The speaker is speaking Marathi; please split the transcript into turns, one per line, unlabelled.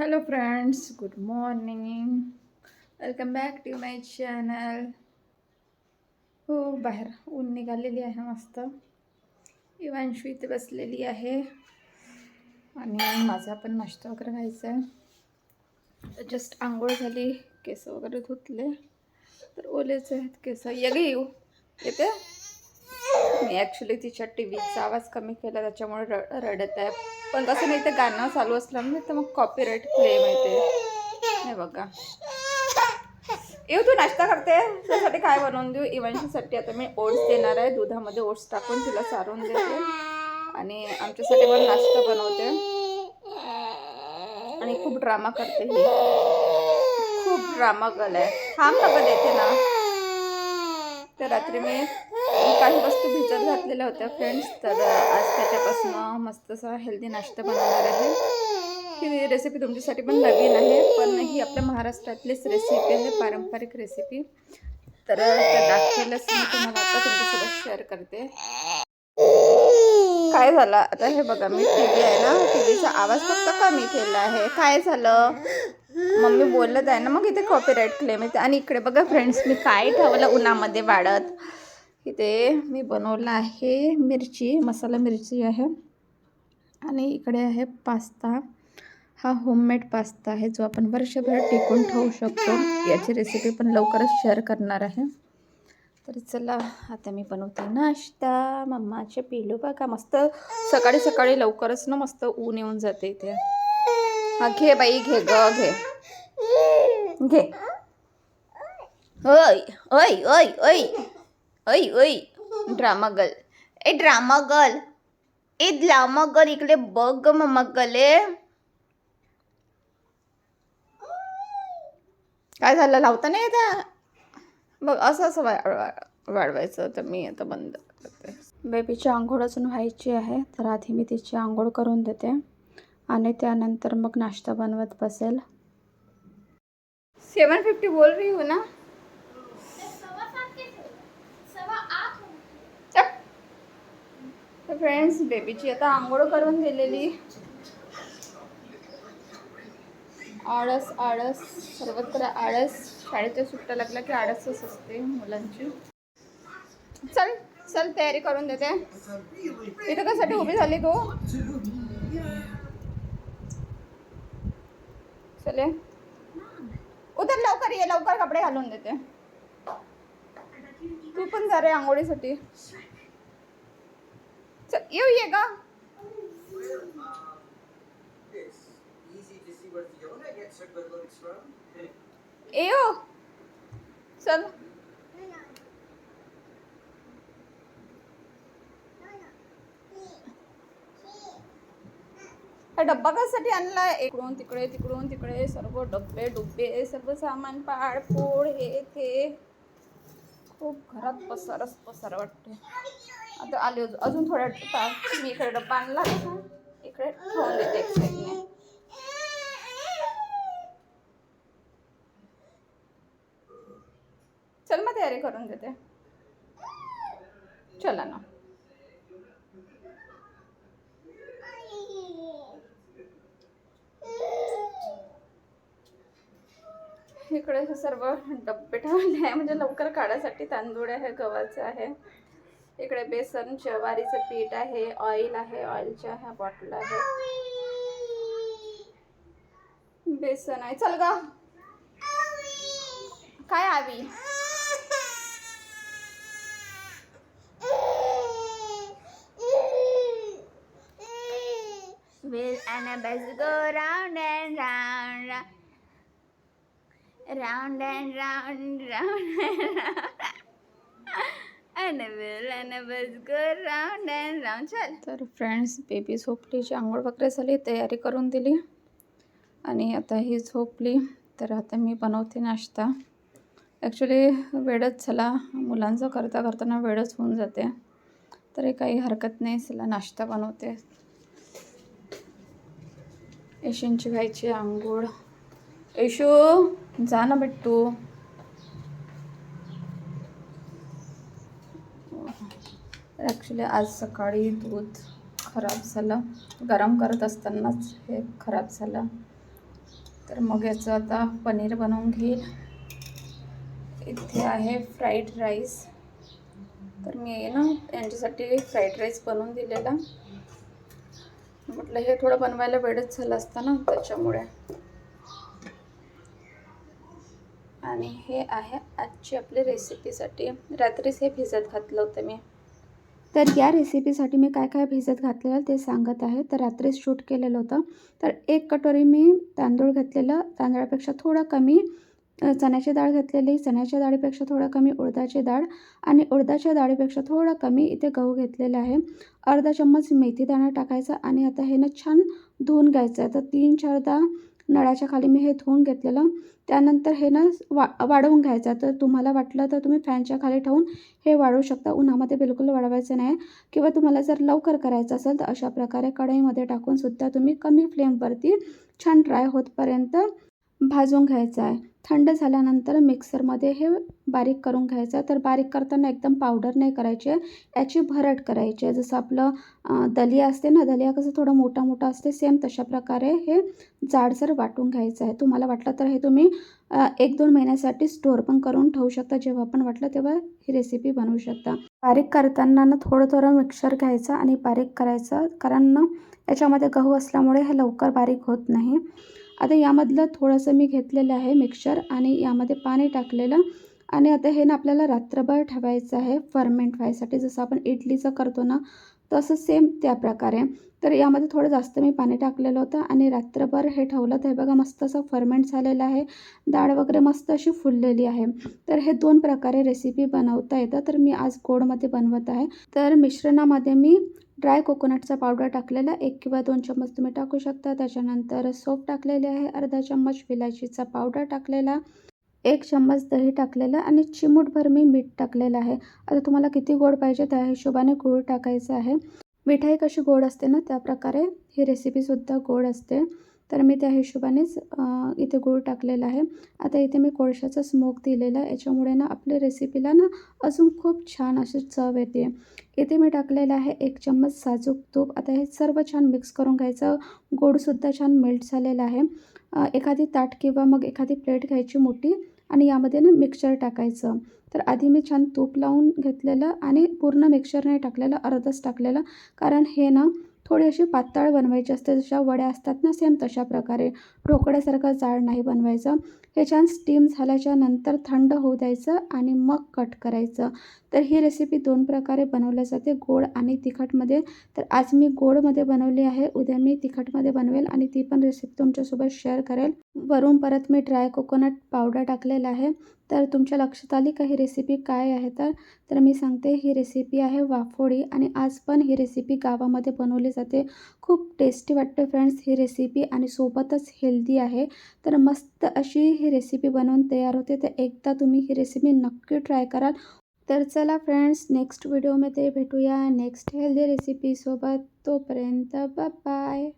Hello friends good morning welcome back to my channel हो बाहेर ऊन निघालेली आहे मस्त. इवांशू इथे बसलेली आहे. आणि माझा पण नाश्ता वगैरे व्हायचा आहे जस्ट आंघोळ झाली केस वगैरे धुतले. तर ओलेच आहेत केस. ये येऊ. येते? मी ॲक्च्युली तिच्या टी व्हीचा आवाज कमी केला त्याच्यामुळे र रडत आहे. पण कसं नाही ते गाणं चालू असल्यामुळे तर मग कॉपीराईट क्लेम येते हे बघा. येऊ तू नाश्ता करते? त्यासाठी काय बनवून देऊ? इव्हेंटसाठी आता मी ओट्स देणार आहे. दुधामध्ये ओट्स टाकून तिला चारून देते. आणि आमच्यासाठी पण नाश्ता बनवते. आणि खूप ड्रामा करते ही. खूप ड्रामा गल आहे थांब नका देते ना. तर रात्री मी काही वस्तू भिजत घातलेल्या होत्या फ्रेंड्स तर आज त्याच्यापासून मस्त असा हेल्दी नाश्ता बनवणार आहे. ही रेसिपी तुमच्यासाठी पण नवीन आहे पण ही आपल्या महाराष्ट्रातलीच रेसिपी आहे पारंपरिक रेसिपी तर दाखवेलच मी तुम्हाला आता तुमच्यासोबत शेअर करते. काय झालं? आता हे बघा मी टी व्ही आहे ना टी व्हीचा आवाज फक्त कमी केला आहे. काय झालं? मम्मी बोलत आहे ना मग इथे कॉपीराईट क्लेम येते. आणि इकडे बघा फ्रेंड्स मी काय ठेवलं उन्हामध्ये वाढत? इथे मी बनवलं आहे मिरची मसाला मिरची आहे. आणि इकडे आहे पास्ता. हा होममेड पास्ता आहे जो आपण वर्षभर टिकून ठेवू शकतो. याची रेसिपी पण लवकरच शेअर करणार आहे. तर चला आता मी बनवते नाश्ता. मम्माचे पिलू बघा मस्त सकाळी सकाळी लवकरच ना मस्त ऊन येऊन जाते इथे. हा घे बाई घे ग घे. घे. ओय ओय ओय ओय. ओय ओय ड्रामा गर्ल ए ड्रामा गर्ल ए ड्रामा गर्ल इकडे बघ ग मम्मा गले. काय झालं? लावता नाही येत? बघ असं असं वाढवायचं तर मी आता बंद करते. बेबीची आंघोळ अजून व्हायची आहे तर आधी मी तिची आंघोळ करून देते. आणि त्यानंतर मग नाश्ता बनवत बसेल. सेवन फिफ्टी बोल रही हूँ ना तर फ्रेंड्स बेबीची आता आंघोळ करून दिलेली. आळस आळस. सर्वत्र आळस. शाळेच्या सुट्ट्या लागल्या की आळसच असते मुलांची. चल चल तयारी करून देते. इथं कशासाठी उभी झाली तू? चले. उतर लवकर ये लवकर कपडे घालून देते. तू पण जा रे आंघोळीसाठी.
Looks का
येऊ चल हा डब्बा कशासाठी आणला इकडून तिकडे तिकडून तिकडे सर्व डब्बे डुब्बे सर्व सामान पाड पोळ हे ते. खूप घरात पसारच पसार वाटते आता आले अजून अजून थोड्या टाक मी इकडे डब्बा आणला इकडे ठेवून देते एक साईडने चल मग तयारी करून देते चला ना. इकडे हे सर्व डब्बे ठेवले आहे. म्हणजे लवकर काढायसाठी तांदूळ आहे गव्हाचं आहे. इकडे बेसन ज्वारीचं पीठ आहे ऑइल आहे ऑइलच्या ह्या बॉटल आहे बेसन आहे चल गा काय आवी Will Annabelle go round and round, round and round, round and round. Annabelle, Annabelle go round and round चल. तर फ्रेंड्स बेबी झोपलीची आंघोळ वगैरे झाली तयारी करून दिली. आणि आता ही झोपली. तर आता मी बनवते नाश्ता. ॲक्च्युली वेळच झाला. मुलांचं करता करताना वेळच होऊन जाते. तरी काही हरकत नाही चला नाश्ता बनवते. यशूंची व्हायची आंघोळ. येशू जा ना बिट्टू. ॲक्च्युली आज सकाळी दूध खराब झालं. गरम करत असतानाच हे खराब झालं.
तर मग याचं आता पनीर बनवून घेईल. इथे आहे फ्राईड राईस तर मी आहे ना यांच्यासाठी फ्राईड राईस बनवून दिलेला. म्हटलं हे थोडं बनवायला वेळच झाला असता ना त्याच्यामुळे. आणि हे आहे आजची आपली रेसिपीसाठी रात्रीच हे भिजत घातलं होतं मी. तर या रेसिपीसाठी मी काय काय भिजत घातलेलं ते सांगत आहे. तर रात्रीच शूट केलेलं होतं. तर एक कटोरी मी तांदूळ घेतलेलं. तांदळापेक्षा थोडं कमी चण्याची डाळ घेतलेली. चण्याच्या डाळीपेक्षा थोडं कमी उडदाची डाळ. आणि उडदाच्या डाळीपेक्षा थोडं कमी इथे गहू घेतलेला आहे. अर्धा चम्मच मेथी दाणा टाकायचा. आणि आता हे ना छान धुवून घ्यायचं आहे. तर तीन चारदा नळाच्या खाली मी हे धुवून घेतलेलं. त्यानंतर हे ना वा वाढवून घ्यायचं. तर तुम्हाला वाटलं तर तुम्ही फॅनच्या खाली ठेवून हे वाढवू शकता. उन्हामध्ये बिलकुल वाढवायचं नाही. किंवा तुम्हाला जर लवकर करायचं असेल तर अशा प्रकारे कढईमध्ये टाकून सुद्धा तुम्ही कमी फ्लेमवरती छान ड्राय होतपर्यंत भाजून घ्यायचं आहे. थंड झाल्यानंतर मिक्सरमध्ये हे बारीक करून घ्यायचं आहे. तर बारीक करताना एकदम पावडर नाही करायची. आहे याची भरट करायची आहे. जसं आपलं दलिया असते ना दलिया कसं थोडं मोठा मोठा असते सेम तशा प्रकारे हे जाडसर वाटून घ्यायचं आहे. तुम्हाला वाटलं तर हे तुम्ही एक दोन महिन्यासाठी स्टोअर पण करून ठेवू शकता. जेव्हा पण वाटलं तेव्हा ही रेसिपी बनवू शकता. बारीक करताना ना थोडं थोडं मिक्सर घ्यायचं आणि बारीक करायचं. कारण ना याच्यामध्ये गहू असल्यामुळे हे लवकर बारीक होत नाही. आता यामधलं थोडंसं मी घेतलेलं आहे मिक्सचर आणि यामध्ये पाणी टाकलेलं. आणि आता हे ना आपल्याला रात्रभर ठेवायचं आहे फर्मेंट व्हायसाठी. जसं आपण इडलीचं करतो ना तसं सेम त्या प्रकारे. तर यामध्ये थोडं जास्त मी पाणी टाकलेलं होतं आणि रात्रभर हे ठेवलं तर हे बघा मस्त असं फर्मेंट झालेलं आहे. डाळ वगैरे मस्त अशी फुललेली आहे. तर हे दोन प्रकारे रेसिपी बनवता येतं. तर मी आज गोडमध्ये बनवत आहे. तर मिश्रणामध्ये मी ड्राय कोकोनटचा पावडर टाकलेला एक किंवा दोन चम्मच तुम्ही टाकू शकता. त्याच्यानंतर सोप टाकलेले आहे अर्धा चम्मच विलायचीचा पावडर टाकलेला एक चम्मच दही टाकलेलं आणि चिमूटभर मी मीठ टाकलेलं आहे. आता तुम्हाला किती गोड पाहिजे त्या हिशोबाने गूळ टाकायचं आहे. मिठाई कशी गोड असते ना त्या प्रकारे ही रेसिपीसुद्धा गोड असते. तर मी त्या हिशोबानेच इथे गूळ टाकलेला आहे. आता इथे मी कोळशाचा स्मोक दिलेला आहे. याच्यामुळे ना आपल्या रेसिपीला ना अजून खूप छान अशी चव येते. इथे मी टाकलेलं आहे एक चम्मच साजूक तूप. आता हे सर्व छान मिक्स करून घ्यायचं. गोडसुद्धा छान मेल्ट झालेलं आहे. एखादी ताट किंवा मग एखादी प्लेट घ्यायची मोठी आणि यामध्ये ना मिक्सचर टाकायचं. तर आधी मी छान तूप लावून घेतलेलं आणि पूर्ण मिक्सचर नाही टाकलेलं अर्धच टाकलेलं. कारण हे ना थोडी अशी पातळ बनवायची असते जशा वड्या असतात ना सेम तशा प्रकारे. ढोकळ्यासारखं जाड नाही बनवायचं. हे छान स्टीम झाल्याच्यानंतर थंड होऊ द्यायचं आणि मग कट करायचं. तर ही रेसिपी दोन प्रकारे बनवल्या जाते. गोड आणि तिखटमध्ये. तर आज मी गोडमध्ये बनवली आहे. उद्या मी तिखटमध्ये बनवेल आणि ती पण रेसिपी तुमच्यासोबत शेअर करेल. वरून परत मी ड्राय कोकोनट पावडर टाकलेला आहे. तर तुमच्या लक्षात आली का ही रेसिपी काय आहे तर? तर मी सांगते. ही रेसिपी आहे वाफोडी आणि आज पण ही रेसिपी गावामध्ये बनवली जाते. खूप टेस्टी वाटते फ्रेंड्स ही रेसिपी आणि सोबतच हेल्दी आहे. तर मस्त अशी ही रेसिपी बनवून तयार होते. तर एकदा तुम्ही ही रेसिपी नक्की ट्राय कराल. तर चला फ्रेंड्स नेक्स्ट व्हिडिओमध्ये भेटूया. नेक्स्ट हेल्दी रेसिपीसोबत तोपर्यंत बाय